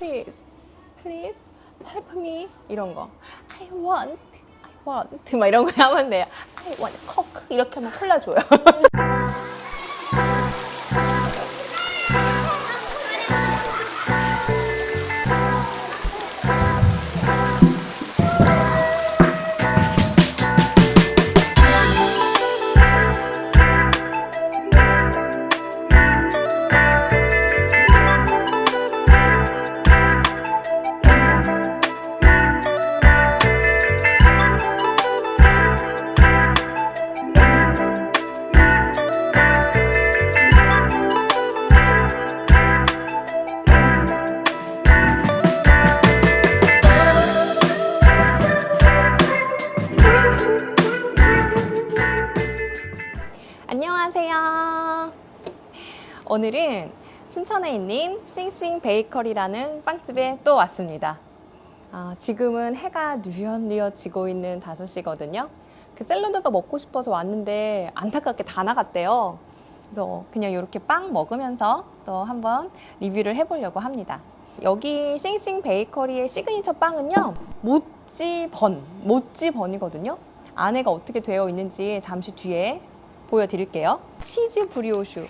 please, please help me 이런 거. I want, I want 막 이런 거 하면 돼요. I want coke 이렇게 하면 콜라 줘요. 춘천에 있는 싱싱 베이커리라는 빵집에 또 왔습니다. 아, 지금은 해가 뉘엿뉘엿 지고 있는 5시거든요. 그 샐러드가 먹고 싶어서 왔는데 안타깝게 다 나갔대요. 그래서 그냥 이렇게 빵 먹으면서 또 한번 리뷰를 해보려고 합니다. 여기 싱싱 베이커리의 시그니처 빵은요, 모찌번, 모찌번이거든요. 안에가 어떻게 되어 있는지 잠시 뒤에 보여드릴게요. 치즈 브리오슈.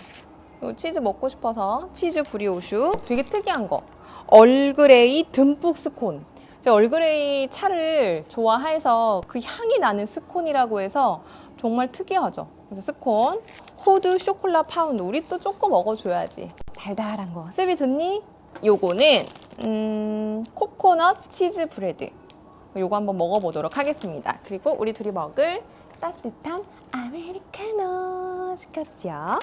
요 치즈 먹고 싶어서 치즈 브리오슈. 되게 특이한 거. 얼그레이 듬뿍 스콘. 얼그레이 차를 좋아해서 그 향이 나는 스콘이라고 해서 정말 특이하죠. 그래서 스콘, 호두 쇼콜라 파운드. 우리 또 조금 먹어줘야지. 달달한 거. 스비 좋니? 요거는 음, 코코넛 치즈 브레드. 요거 한번 먹어보도록 하겠습니다. 그리고 우리 둘이 먹을 따뜻한 아메리카노 시켰죠.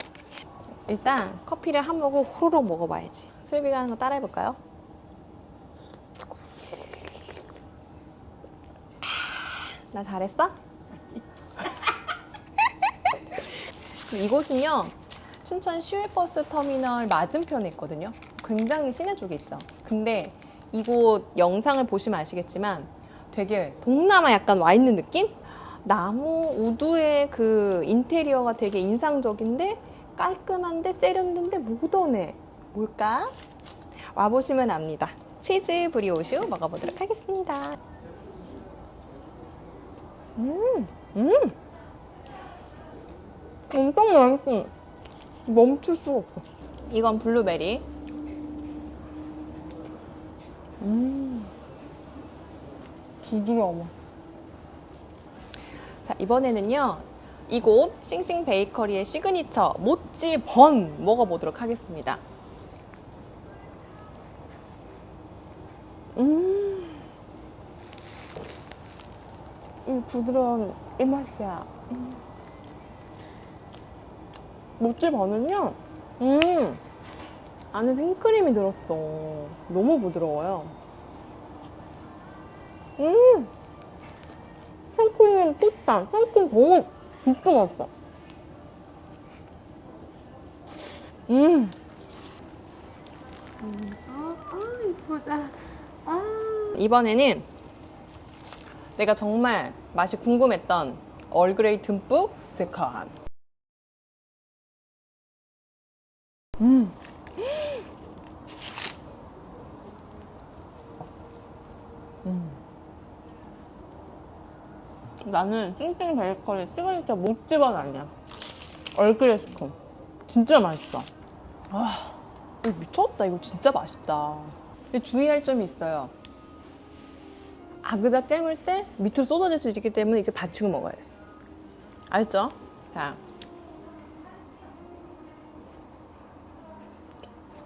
일단 커피를 한 모금 호로록 먹어봐야지. 슬비가 하는 거 따라해볼까요? 아, 나 잘했어? 이곳은요 춘천 시외버스 터미널 맞은편에 있거든요. 굉장히 시내 쪽에 있죠. 근데 이곳 영상을 보시면 아시겠지만 되게 동남아 약간 와 있는 느낌? 나무 우두의 그 인테리어가 되게 인상적인데 깔끔한데 세련된데 모던해. 뭘까? 와보시면 압니다. 치즈 브리오슈 먹어보도록 하겠습니다. 음, 음. 엄청 맛있어. 멈출 수가 없어. 이건 블루베리. 음. 부드러워. 자, 이번에는요. 이곳 싱싱 베이커리의 시그니처 모찌 번 먹어보도록 하겠습니다. 음. 이 부드러운 이 맛이야. 음. 모찌 번은요. 음. 안에 생크림이 들었어. 너무 부드러워요. 음. 생크림 뚝딱. 생크림 너무 진짜 맛있어. 음. 음. 아, 아, 이쁘다. 아. 이번에는 내가 정말 맛이 궁금했던 얼그레이 듬뿍 스콘. 음. 음. 나는 찡찡 베이커리 시그니처 못집은 아니야. 얼그레이 스콘. 진짜 맛있어. 아, 이거 미쳤다. 이거 진짜 맛있다. 근데 주의할 점이 있어요. 아그작 깨물 때 밑으로 쏟아질 수 있기 때문에 이렇게 받치고 먹어야 돼. 알죠? 자.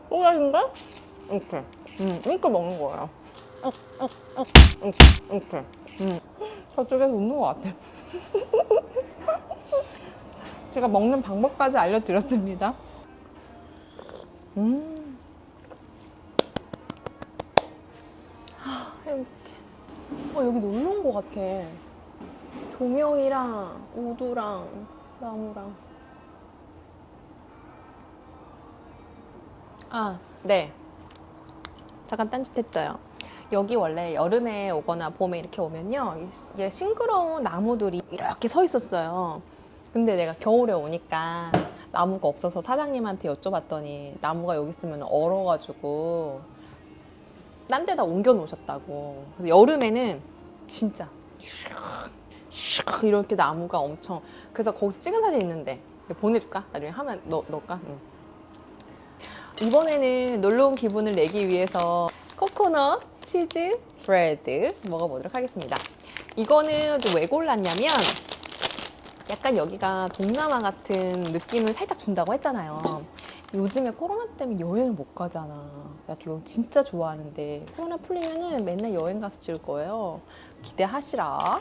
쏟아진 거? 이렇게. 음, 이렇게 먹는 거예요. 이렇게. 이렇게. 음. 저쪽에서 웃는 것 같아. 제가 먹는 방법까지 알려드렸습니다. 음. 하, 행복해. 어, 여기 놀러 온 것 같아. 조명이랑 우두랑 나무랑. 아, 네. 잠깐 딴짓했어요. 여기 원래 여름에 오거나 봄에 이렇게 오면요. 이게 싱그러운 나무들이 이렇게 서 있었어요. 근데 내가 겨울에 오니까 나무가 없어서 사장님한테 여쭤봤더니 나무가 여기 있으면 얼어가지고 딴 데다 옮겨 놓으셨다고. 그래서 여름에는 진짜 슉 이렇게 나무가 엄청 그래서 거기서 찍은 사진 있는데 보내줄까? 나중에 하면 너 넣을까? 응. 이번에는 놀러 온 기분을 내기 위해서 코코넛 치즈 브레드 먹어보도록 하겠습니다. 이거는 또왜 골랐냐면 약간 여기가 동남아 같은 느낌을 살짝 준다고 했잖아요. 요즘에 코로나 때문에 여행을 못 가잖아. 나 여행 진짜 좋아하는데 코로나 풀리면은 맨날 여행 가서 찍을 거예요. 기대하시라.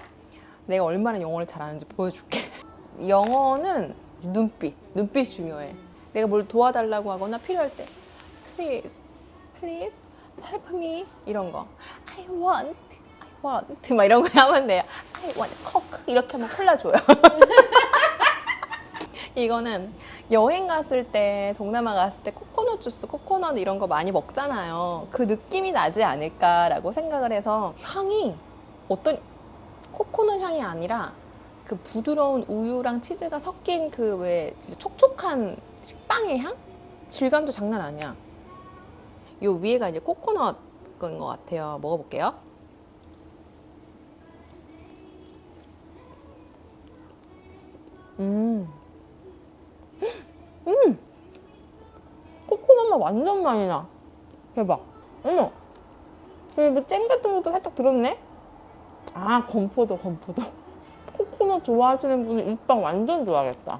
내가 얼마나 영어를 잘하는지 보여줄게. 영어는 눈빛, 눈빛이 중요해. 내가 뭘 도와달라고 하거나 필요할 때 please, please help me 이런 거 I want, I want 막 이런 거 하면 돼요. I want coke 이렇게 하면 콜라 줘요. 이거는 여행 갔을 때 동남아 갔을 때 코코넛 주스, 코코넛 이런 거 많이 먹잖아요. 그 느낌이 나지 않을까라고 생각을 해서 향이 어떤 코코넛 향이 아니라 그 부드러운 우유랑 치즈가 섞인 그 왜 촉촉한 식빵의 향? 질감도 장난 아니야. 요 위에가 이제 코코넛인 것 같아요. 먹어볼게요. 음. 음! 코코넛 맛 완전 많이 나. 대박. 어머. 그리고 잼 같은 것도 살짝 들었네? 아, 건포도, 건포도. 코코넛 좋아하시는 분은 이빵 완전 좋아하겠다.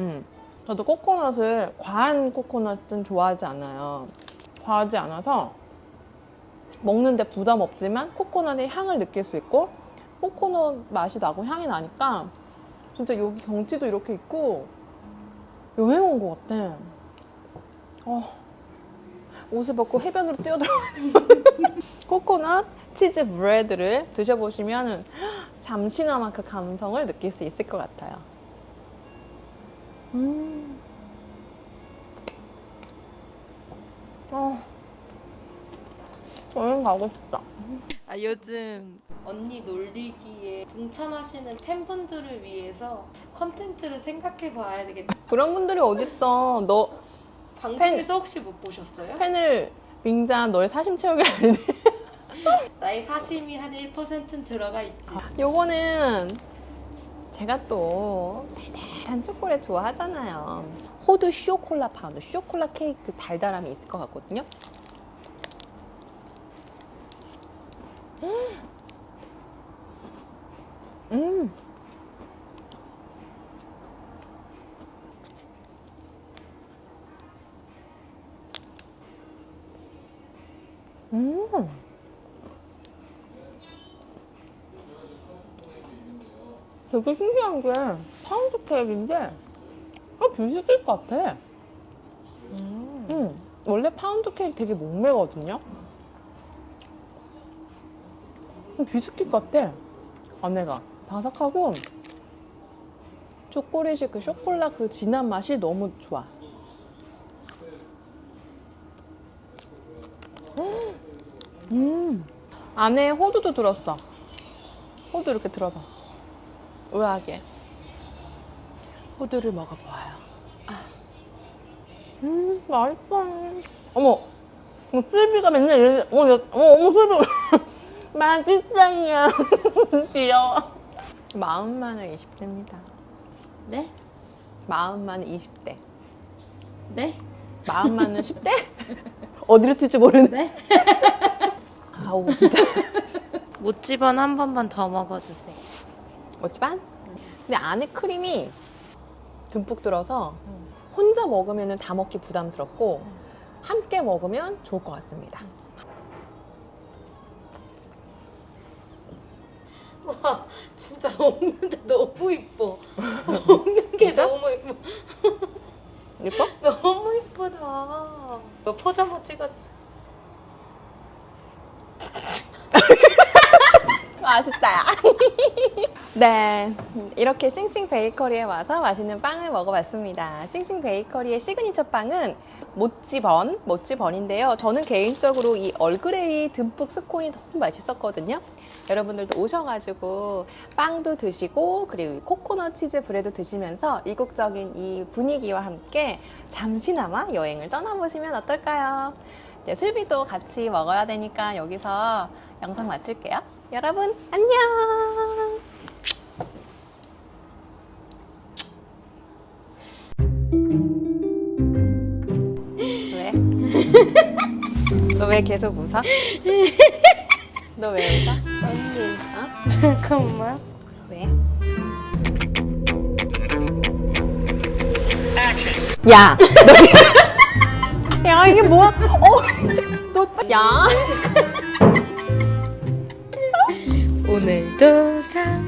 음. 저도 코코넛을, 과한 코코넛은 좋아하지 않아요. 과하지 않아서 먹는데 부담 없지만 코코넛의 향을 느낄 수 있고 코코넛 맛이 나고 향이 나니까 진짜 여기 경치도 이렇게 있고 여행 온 것 같아. 어, 옷을 벗고 해변으로 뛰어들어가는 코코넛 치즈 브레드를 드셔보시면 잠시나마 그 감성을 느낄 수 있을 것 같아요. 음. 어, 여행 가고 싶다. 아, 요즘 언니 놀리기에 동참하시는 팬분들을 위해서 컨텐츠를 생각해 봐야 되겠다. 그런 분들이 어딨어. 너 방송에서 혹시 못 보셨어요? 팬을 민자 너의 사심 채우기 아니네. 나의 사심이 한 1%는 들어가 있지. 요거는 제가 또 달달 한 초콜릿 좋아하잖아요. 호두 쇼콜라 파운드, 쇼콜라 케이크 달달함이 있을 것 같거든요. 음. 음. 되게 신기한 게 파운드 케이크인데 어, 비스킷 같아. 음. 원래 파운드 케이크 되게 목매거든요. 음, 비스킷 같아. 안에가 바삭하고 초콜릿이 그 쇼콜라 그 진한 맛이 너무 좋아. 음. 안에 호두도 들었어. 호두 이렇게 들어서. 우아하게 호두를 먹어보아요. 아. 음, 맛있어. 어머, 어, 슬비가 맨날 이래. 어, 야, 어머, 어머, 슬비. 맛있어요. 귀여워. 마음만은 20대입니다. 네? 마음만은 20대. 네? 마음만은 10대? 어디로 튈지 모르는. 네? 아우, 진짜. 모찌번 한 번만 더 먹어주세요. 어찌반? 근데 안에 크림이 듬뿍 들어서 혼자 먹으면 다 먹기 부담스럽고 함께 먹으면 좋을 것 같습니다. 와, 진짜 먹는데 너무 이뻐. 먹는 게 진짜? 너무 이뻐. 예뻐? 너무 이쁘다. 이거 포즈 한번 찍어주세요. 맛있다. 네, 이렇게 싱싱 베이커리에 와서 맛있는 빵을 먹어봤습니다. 싱싱 베이커리의 시그니처 빵은 모찌번, 모찌번인데요. 저는 개인적으로 이 얼그레이 듬뿍 스콘이 너무 맛있었거든요. 여러분들도 오셔가지고 빵도 드시고 그리고 이 코코넛 치즈 브레드 드시면서 이국적인 이 분위기와 함께 잠시나마 여행을 떠나보시면 어떨까요? 이제 슬비도 같이 먹어야 되니까 여기서 영상 마칠게요. 여러분, 안녕! 왜 계속 웃어? 너 왜 웃어? 언니, 어? 잠깐만. 왜? 야! 너 진짜- 야, 이게 뭐야? 어, 야! 오늘도 사